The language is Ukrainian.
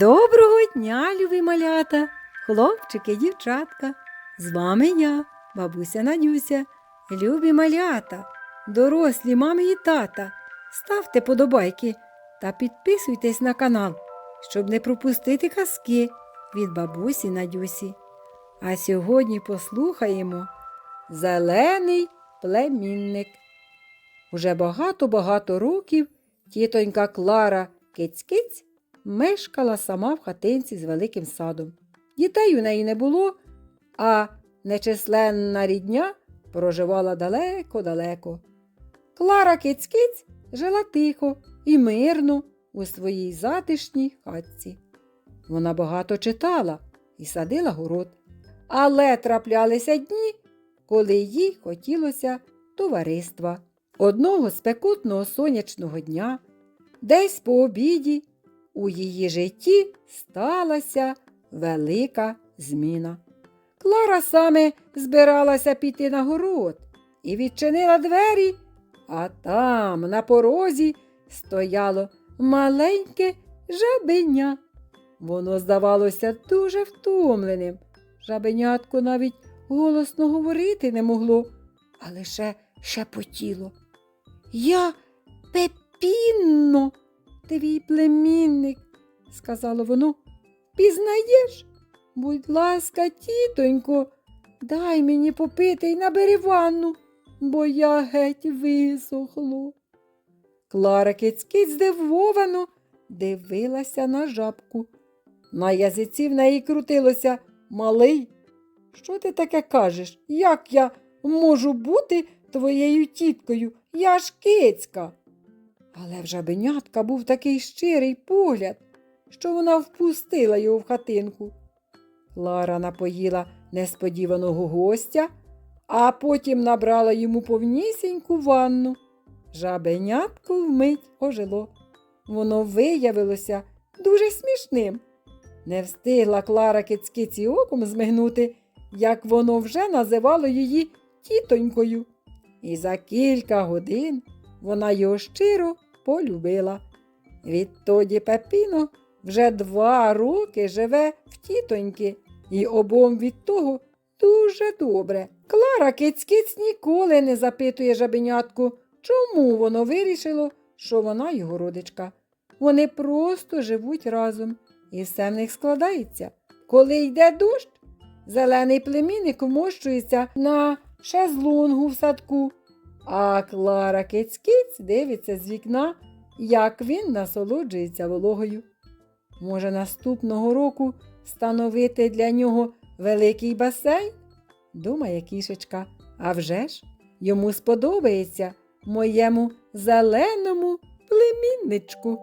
Доброго дня, любі малята, хлопчики, дівчатка. З вами я, бабуся Надюся, любі малята, дорослі мами і тата. Ставте подобайки та підписуйтесь на канал, щоб не пропустити казки від бабусі Надюсі. А сьогодні послухаємо Зелений племінник. Уже багато-багато років тітонька Клара Киць-Киць мешкала сама в хатинці з великим садом. Дітей у неї не було, а нечисленна рідня проживала далеко-далеко. Клара Киць-Киць жила тихо і мирно у своїй затишній хатці. Вона багато читала і садила город, але траплялися дні, коли їй хотілося товариства. Одного спекотного сонячного дня, десь по обіді, у її житті сталася велика зміна. Клара саме збиралася піти на город і відчинила двері, а там на порозі стояло маленьке жабеня. Воно здавалося дуже втомленим. Жабенятко навіть голосно говорити не могло, а лише шепотіло. Я Пепінно, твій племінник, сказало воно. Пізнаєш? Будь ласка, тітонько, дай мені попити й набери ванну, бо я геть висохло. Клара кицькиць здивовано дивилася на жабку. На язиці в неї крутилося малий. Що ти таке кажеш? Як я можу бути твоєю тіткою? Я ж кицька. Але в жабенятка був такий щирий погляд, що вона впустила його в хатинку. Клара напоїла несподіваного гостя, а потім набрала йому повнісіньку ванну. Жабенятко вмить ожило. Воно виявилося дуже смішним. Не встигла Клара кицькиці оком змигнути, як воно вже називало її тітонькою. І за кілька годин вона його щиро полюбила. Відтоді Пепіно вже два роки живе в тітоньки, і обом від того дуже добре. Клара кицькиць ніколи не запитує жабенятку, чому воно вирішило, що вона його родичка. Вони просто живуть разом, і все в них складається. Коли йде дощ, зелений племінник вмощується на шезлонгу в садку, а Клара Кицькиць дивиться з вікна, як він насолоджується вологою. Може, наступного року встановити для нього великий басейн? думає кішечка. А вже ж йому сподобається моєму зеленому племінничку.